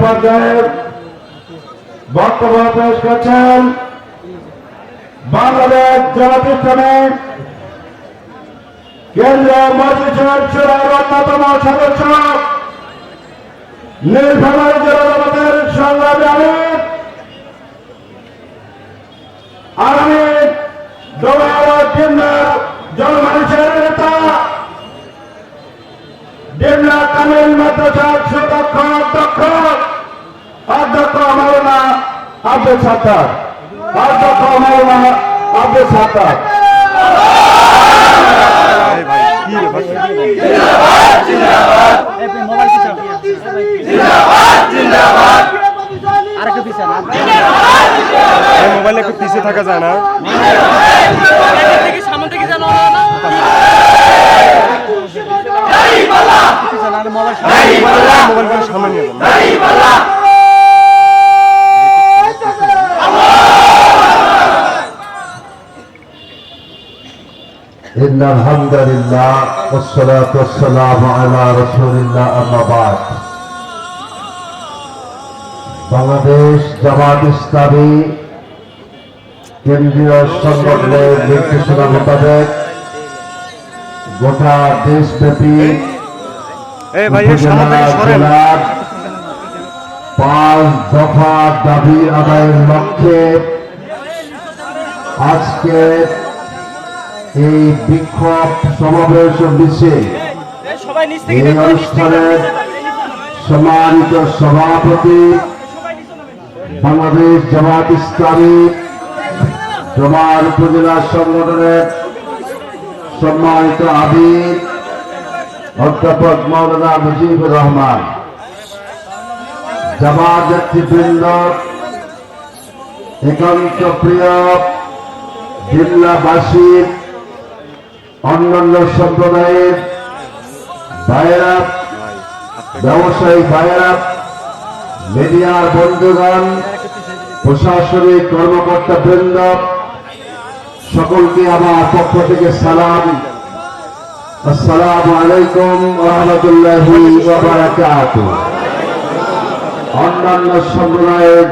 পর্যায়ে বক্তব্য পেশ করছেন বাংলাদেশ ইসলামী কেন্দ্রীয় মজলিসের চূড়ার অন্যতম সদস্য জেলা জামাতের সংগ্রামী আগামী দোয়ার ডিমলা তামিল মাদ্রাসার সুদক্ষ অধ্যক্ষ অধ্যক্ষ মাওলানা আব্দুল সাত্তার অধ্যক্ষ মাওলানা আব্দুল সাত্তার মোবাইল একটু পিছিয়ে থাকা যায় না? সামনে থেকে পিছনে আর মোবাইল মোবাইলগুলো সামনে নিয়ে যান إن الحمد لله والصلاة والسلام على رسول الله أما بعد বাংলাদেশ জামাত ইসলামী কেন্দ্রীয় সংগঠনের নির্দেশনা মোতাবেক গোটা দেশব্যাপী জেলার পাঁচ দফা দাবি আদায়ের লক্ষ্যে আজকে এই বিক্ষোভ সমাবেশ নিচ এই অনুষ্ঠানের সম্মানিত সভাপতি বাংলাদেশ জামাত ইসলামী জমার উপজেলা সংগঠনের সম্মানিত আবির অধ্যাপক মৌলানা মুজিবুর রহমান জামাত নেতৃবৃন্দ একান্ত প্রিয় জিল্লাবাসীর, অন্যান্য সম্প্রদায়ের ভাইয়েরা, ব্যবসায়ী ভাইয়েরা, মিডিয়ার বন্ধুগণ, প্রশাসনিক কর্মকর্তা বৃন্দ সকলকে আমার পক্ষ থেকে সালাম। আসসালামু আলাইকুম রহমতুল্লাহি অন্যান্য সম্প্রদায়ের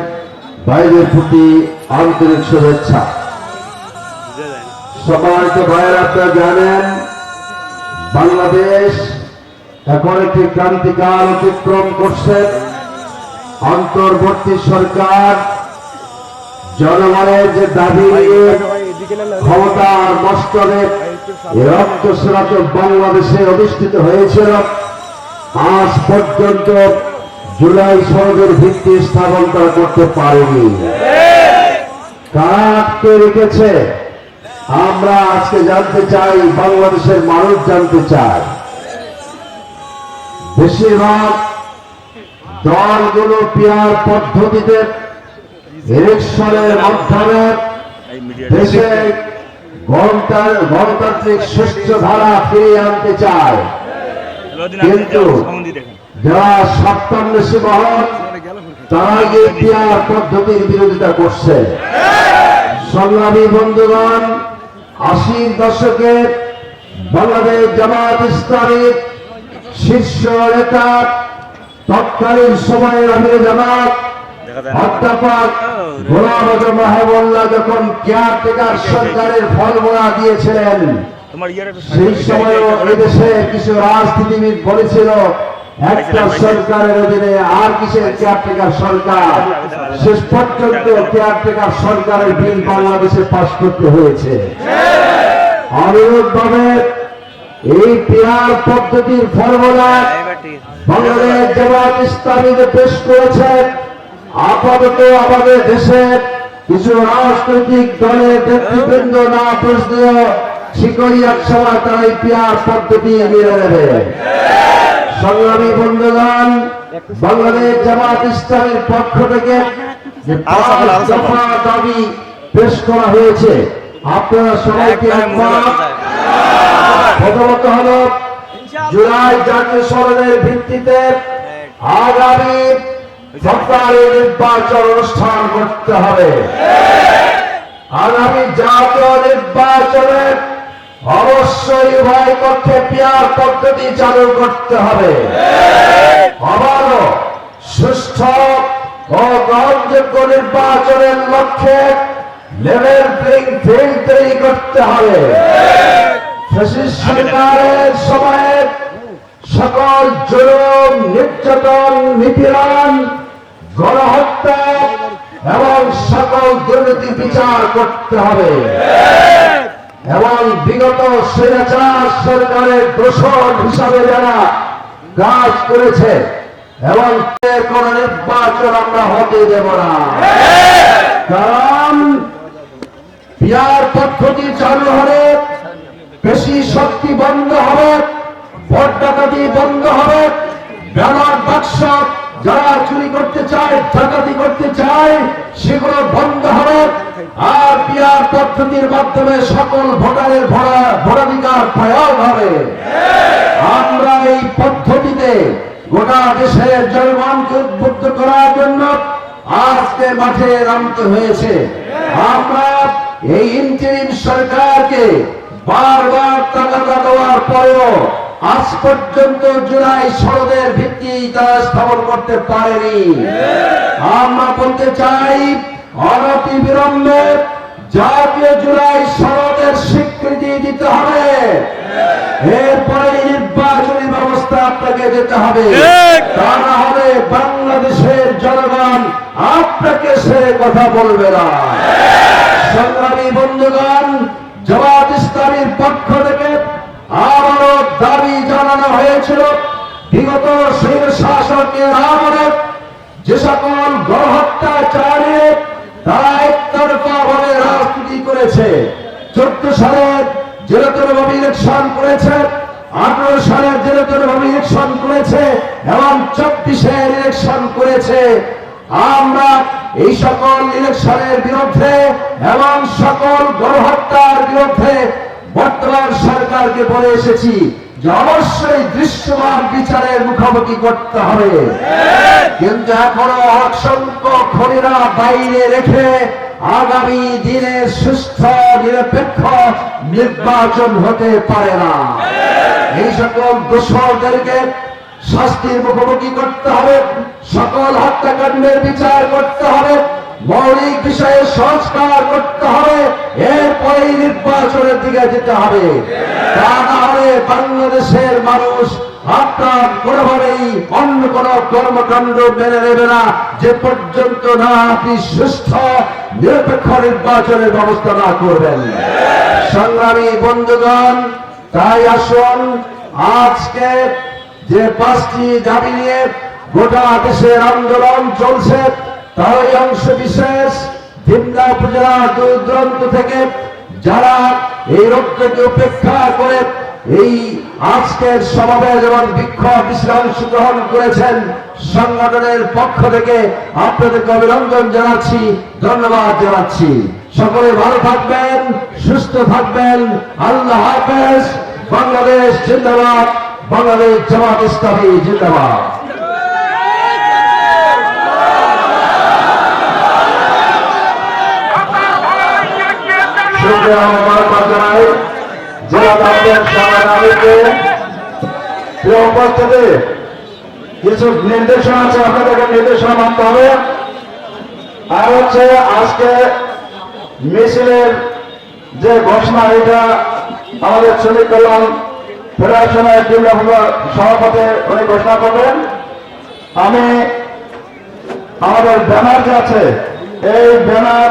বাইরের প্রতি আন্তরিক শুভেচ্ছা। সম্মানিত ভাইয়েরা, আপনারা জানেন, বাংলাদেশ এখন একটি ক্রান্তিকাল অতিক্রম করছে। অন্তর্বর্তী সরকার জনগণের যে দাবি নিয়ে ক্ষমতার মস্তরে রক্তস্রাত বাংলাদেশে অনুষ্ঠিত হয়েছিল। আজ পর্যন্ত জুলাই সনদের ভিত্তি স্থাপন করা করতে পারেনি। কারা রেখেছে আমরা আজকে জানতে চাই, বাংলাদেশের মানুষ জানতে চায়। বেশিরভাগ দলগুলো পিয়ার পদ্ধতিতে ইলেকশনের মাধ্যমে দেশে গণতান্ত্রিক সুস্থ ধারা ফিরিয়ে আনতে চায়। কিন্তু যারা সপ্তান্বেষী মহল তারা পিয়ার পদ্ধতির বিরোধিতা করছে। সংগ্রামী বন্ধুগণ আশির দশকে বাংলাদেশ জামাত ইসলামীর শীর্ষ নেতা তৎকালীন সময়ের আমির জামাত যখন কেয়ারটেকার সরকারের ফলমোড়া দিয়েছিলেন তোমার ইয়ার একটু সেই সময়ও এদেশে কিছু রাজনীতিবিদ বলেছিল একটা সরকারের অধীনে আর কিসের কেয়ারটেকার সরকার? শেষ পর্যন্ত কেয়ারটেকার সরকারের বিল বাংলাদেশে পাশ করতে হয়েছে। এই পিয়ার পদ্ধতির ফর্মুলা বাংলাদেশ জামাত ইসলামী যে পেশ করেছে। আপাতত আমাদের দেশে কিছু রাজনৈতিক দলের নেতৃবৃন্দ না বুঝলেও শিকড়ি এক সময় তারা এই পিয়ার পদ্ধতি মেনে নেবে। সংগ্রামী বন্ধুগণ বাংলাদেশ জামাত ইসলামের পক্ষ থেকে যে আরও পাঁচ দফা দাবি পেশ করা হয়েছে আপনারা সবাইকে প্রথমত হল জুলাই জাতীয় স্মরণের ভিত্তিতে আগামী নির্বাচন অনুষ্ঠান করতে হবে। আগামী জাতীয় নির্বাচনে অবশ্যই উভয় পক্ষে পিয়ার পদ্ধতি চালু করতে হবে। আবারও সুস্থ ও গ্রহণযোগ্য নির্বাচনের লক্ষ্যে লেভেল প্লেইং ফিল্ড তৈরি করতে হবে। সরকারের সময়ে সকল জুলুম, নির্যাতন, নিপীড়ন গণহত্যা এবং সকল দুর্নীতি বিচার করতে হবে। এবং বিগত স্বৈরাচার সরকারের দোষণ হিসাবে যারা কাজ করেছে এবং কোন নির্বাচন আমরা হতে দেব না। কারণ পিয়ার পদ্ধতি চালু হলে বেশি শক্তি বন্ধ হবে, ভোট বন্ধ হবে, ব্যালট বাক্স যারা চুরি করতে চায়, ডাকাতি করতে চায়, সেগুলো বন্ধ হবে। আর পিয়ার পদ্ধতির মাধ্যমে সকল ভোটারের ভোটা ভোটাধিকার প্রয়োগ হবে। আমরা এই পদ্ধতিতে গোটা দেশের জনগণকে উদ্বুদ্ধ করার জন্য আজকে মাঠে নামতে হয়েছে। আমরা এই ইন্টারিম সরকারকে বারবার টাকা দেওয়ার পরেও আজ পর্যন্ত জুলাই সনদের ভিত্তি তারা স্থাপন করতে পারেনি। আমরা বলতে চাই অনতি বিলম্বে জাতীয় জুলাই সনদের স্বীকৃতি দিতে হবে। এরপরে নির্বাচনী ব্যবস্থা আপনাকে যেতে হবে। তা না হলে বাংলাদেশের জনগণ আপনাকে সে কথা বলবে না। সংগ্রামী বন্ধুগণ জবাব ইসলামীর পক্ষ দাবি জানানো হয়েছিল। বিগত সেই শাসকের আমলে যে সকল গণহত্যা চালিয়ে তারা একতরফা ভাবে রাজনীতি করেছে। চোদ্দ সালে জেলাতর ভাবে ইলেকশন করেছে, আঠারো সালে জেলাতর ভাবে ইলেকশন করেছে এবং চব্বিশে ইলেকশন করেছে। আমরা এই সকল ইলেকশনের বিরুদ্ধে এবং সকল গণহত্যার বিরুদ্ধে বর্তমান সরকারকে বলে এসেছি। অবশ্যই দৃশ্যমান বিচারের মুখোমুখি করতে হবে। কিন্তু এখনও অসংখ্য খনিরা বাইরে রেখে আগামী দিনে সুস্থ, নিরপেক্ষ নির্বাচন হতে পারে না। এই সকল দোষরদেরকে শাস্তির মুখোমুখি করতে হবে। সকল হত্যাকাণ্ডের বিচার করতে হবে। মৌলিক বিষয়ে সংস্কার করতে হবে এরপরে নির্বাচনের দিকে যেতে হবে। তা না হলে বাংলাদেশের মানুষ আপনার কোনোভাবেই অন্য কোন কর্মকাণ্ড মেনে নেবে না। যে পর্যন্ত না আপনি সুস্থ, নিরপেক্ষ নির্বাচনের ব্যবস্থা না করবেন। সংগ্রামী বন্ধুগণ, তাই আসুন, আজকে যে পাঁচটি দাবি নিয়ে গোটা দেশের আন্দোলন চলছে তারই অংশ বিশেষ দিমলা উপজেলা দূর দূরান্ত থেকে যারা এই রোগটাকে উপেক্ষা করে এই আজকের সমাবেশ এবং বিক্ষোভ বিশ্রাম অংশগ্রহণ করেছেন সংগঠনের পক্ষ থেকে আপনাদেরকে অভিনন্দন জানাচ্ছি, ধন্যবাদ জানাচ্ছি। সকলে ভালো থাকবেন, সুস্থ থাকবেন। আল্লাহ হাফেজ। বাংলাদেশ জিন্দাবাদ। বাংলাদেশ জামাত ইসলামী জিন্দাবাদ। শুক্রিয়া মোবারকবাদ জানাই জেলা দপ্তর সভাপতিকে প্রিয় উপস্থিতি কিছু নির্দেশনা আছে আপনাদেরকে নির্দেশনা মানতে হবে আর হচ্ছে আজকে মিছিলের যে ঘোষণা এটা আমাদের শ্রমিক কল্যাণ ফেডারেশনের সভাপতি উনি ঘোষণা করবেন আমি আমাদের ব্যানার যে আছে, এই ব্যানার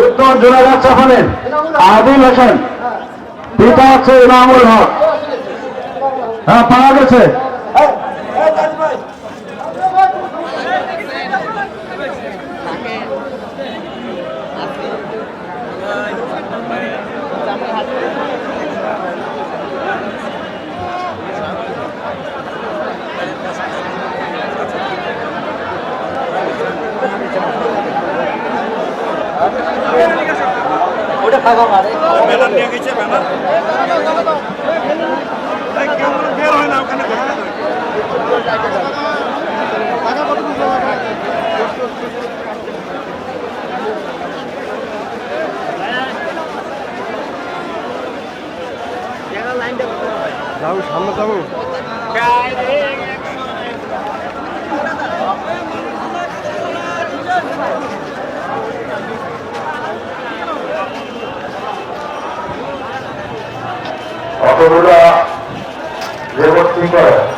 উত্তর জোনাগাছ চাপানের আদিল হোসেন পিতা হচ্ছে ইমামুল হক। হ্যাঁ পাওয়া গেছে? ব্যানার নিয়ে গেছে ব্যানার বের হয় না ওখানে যাও সামনে যাব কতগুলো রেকর্ড করে।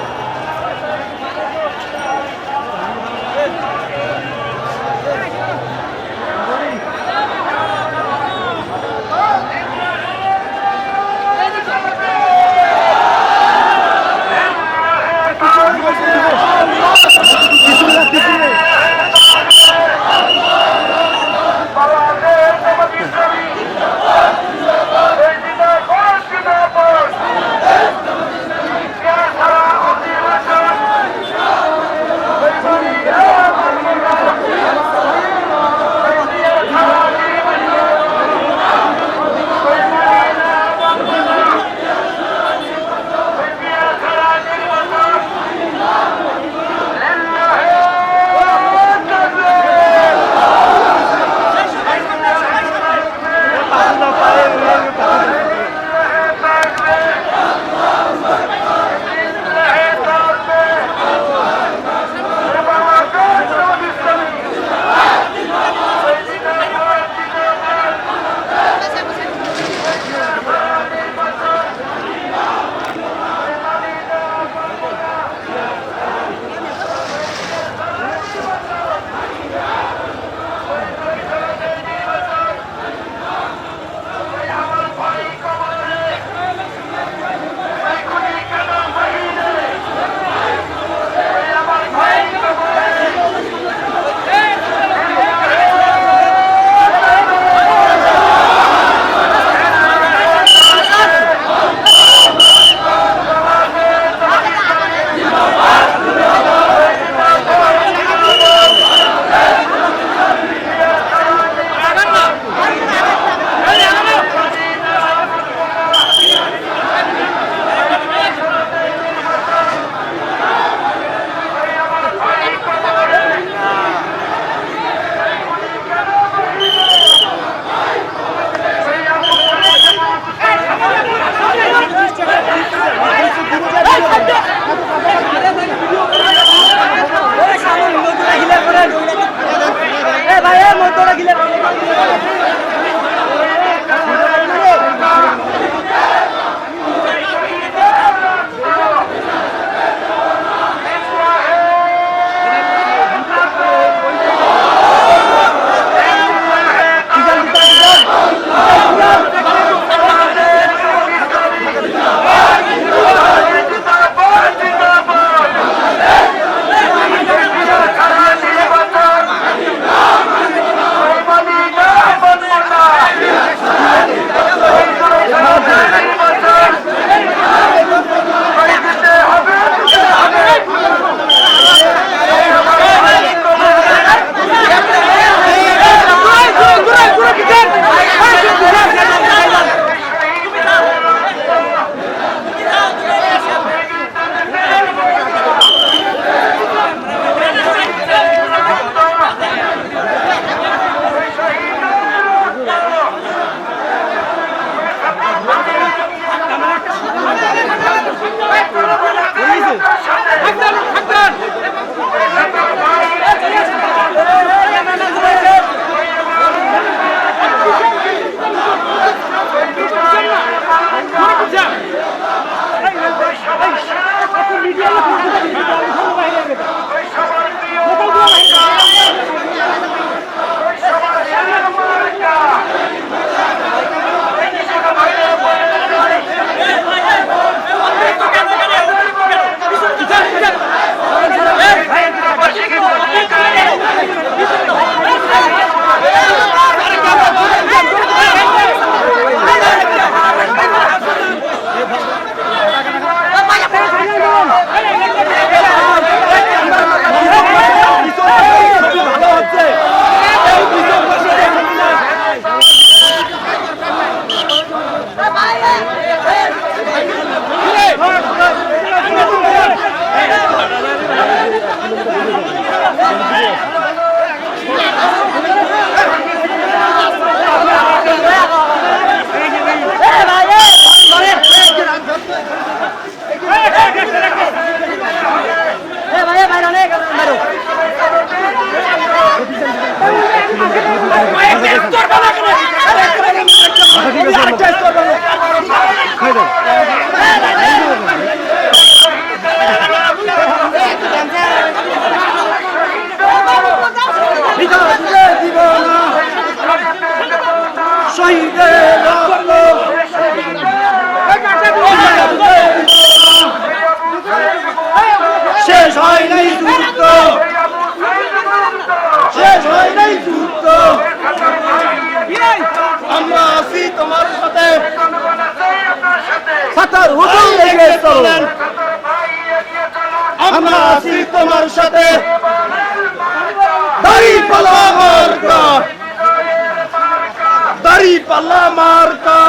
মার্কা।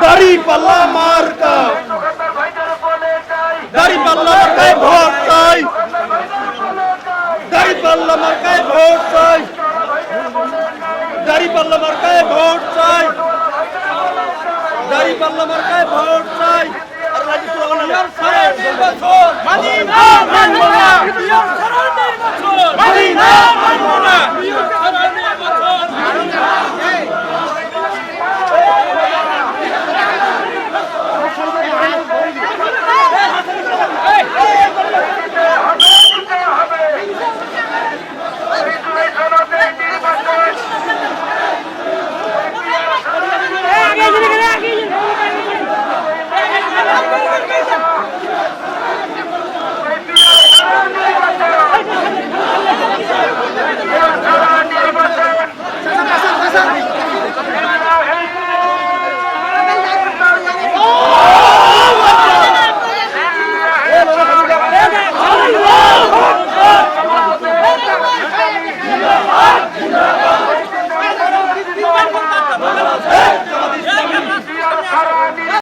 দাড়ি পাল্লা মার্কা। দাড়ি পাল্লা মার্কায় ভোট চাই। দাড়ি পাল্লা মার্কায় ভোট চাই। দাড়ি পাল্লা মার্কায় ভোট চাই। দাড়ি পাল্লা মার্কায় ভোট চাই। আর রাজি মানি না মানবো না। সারা নির্বাচন মানি না মানবো না। সারা নির্বাচন